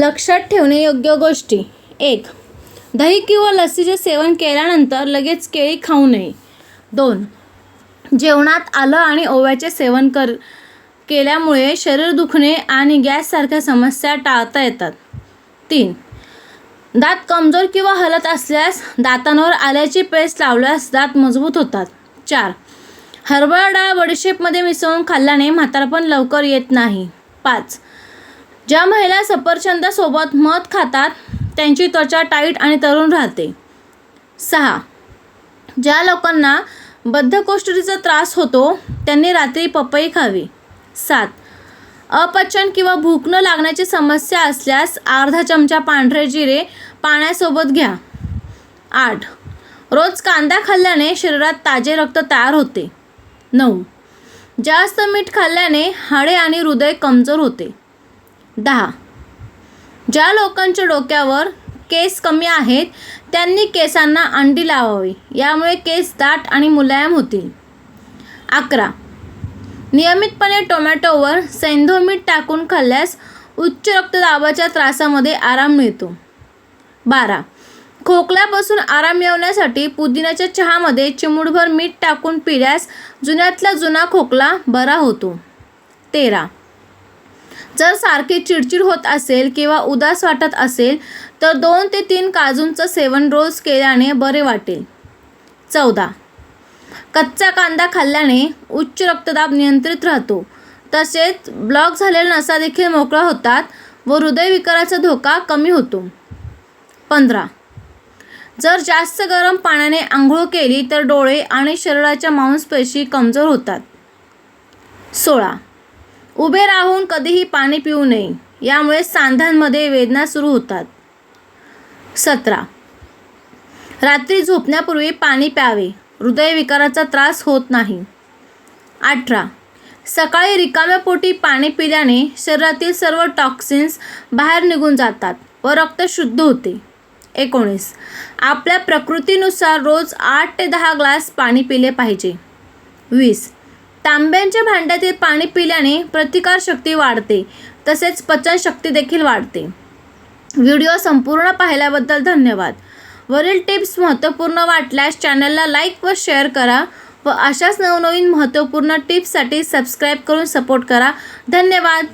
लक्षात ठेवणे योग्य गोष्टी. एक दही किंवा लस्सीचे सेवन केल्यानंतर लगेच केळी खाऊ नये. दोन जेवणात आलं आणि ओव्याचे सेवन कर केल्यामुळे शरीर दुखणे आणि गॅससारख्या समस्या टाळता येतात. तीन दात कमजोर किंवा हलत असल्यास दातांवर आल्याची पेस्ट लावल्यास दात मजबूत होतात. चार हरभरा डाळ बडीशेपमध्ये मिसळून खाल्ल्याने म्हातारपण लवकर येत नाही. पाच ज्या महिला सफरचंदासोबत मध खातात त्यांची त्वचा टाईट आणि तरुण राहते. सहा. ज्या लोकांना बद्धकोष्ठीचा त्रास होतो त्यांनी रात्री पपई खावी. सात. अपचन किंवा भूक न लागण्याची समस्या असल्यास अर्धा चमचा पांढरे जिरे पाण्यासोबत घ्या. आठ. रोज कांदा खाल्ल्याने शरीरात ताजे रक्त तयार होते. नऊ. जास्त मीठ खाल्ल्याने हाडे आणि हृदय कमजोर होते. दहा. ज्या लोकांच्या डोक्यावर केस कमी आहेत त्यांनी केसांना अंडी लावावी. यामुळे केस दाट आणि मुलायम होतील. अकरा. नियमितपणे टोमॅटोवर सैंधव मीठ टाकून खाल्ल्यास उच्च रक्तदाबाच्या त्रासामध्ये आराम मिळतो. बारा. खोकल्यापासून आराम मिळवण्यासाठी पुदिन्याच्या चहामध्ये चिमुडभर मीठ टाकून पिल्यास जुन्यातला जुना खोकला बरा होतो. तेरा. जर सारखी चिडचिड होत असेल किंवा उदास वाटत असेल तर दोन ते तीन काजूंचं सेवन रोज केल्याने बरे वाटेल. चौदा. कच्चा कांदा खाल्ल्याने उच्च रक्तदाब नियंत्रित राहतो. तसेच ब्लॉक झालेल्या नसा देखील मोकळा होतात व हृदयविकाराचा धोका कमी होतो. पंधरा. जर जास्त गरम पाण्याने आंघोळ केली तर डोळे आणि शरीराच्या मांसपेशी कमजोर होतात. सोळा. उभे राहून कधीही पाणी पिऊ नये. यामुळे सांध्यांमध्ये वेदना सुरू होतात. सतरा. रात्री झोपण्यापूर्वी पाणी प्यावे. हृदयविकाराचा त्रास होत नाही. अठरा. सकाळी रिकाम्या पोटी पाणी पिल्याने शरीरातील सर्व टॉक्सिन्स बाहेर निघून जातात व रक्त शुद्ध होते. एकोणीस. आपल्या प्रकृतीनुसार रोज आठ ते दहा ग्लास पाणी पिले पाहिजे. वीस. तांब्यांच्या भांड्यातील पाणी पिल्याने प्रतिकारशक्ती वाढते तसेच पचनशक्ती देखील वाढते. व्हिडिओ संपूर्ण पाहिल्याबद्दल धन्यवाद. वरील टिप्स महत्त्वपूर्ण वाटल्यास चॅनलला लाईक व शेअर करा व अशाच नवनवीन महत्त्वपूर्ण टिप्ससाठी सबस्क्राईब करून सपोर्ट करा. धन्यवाद.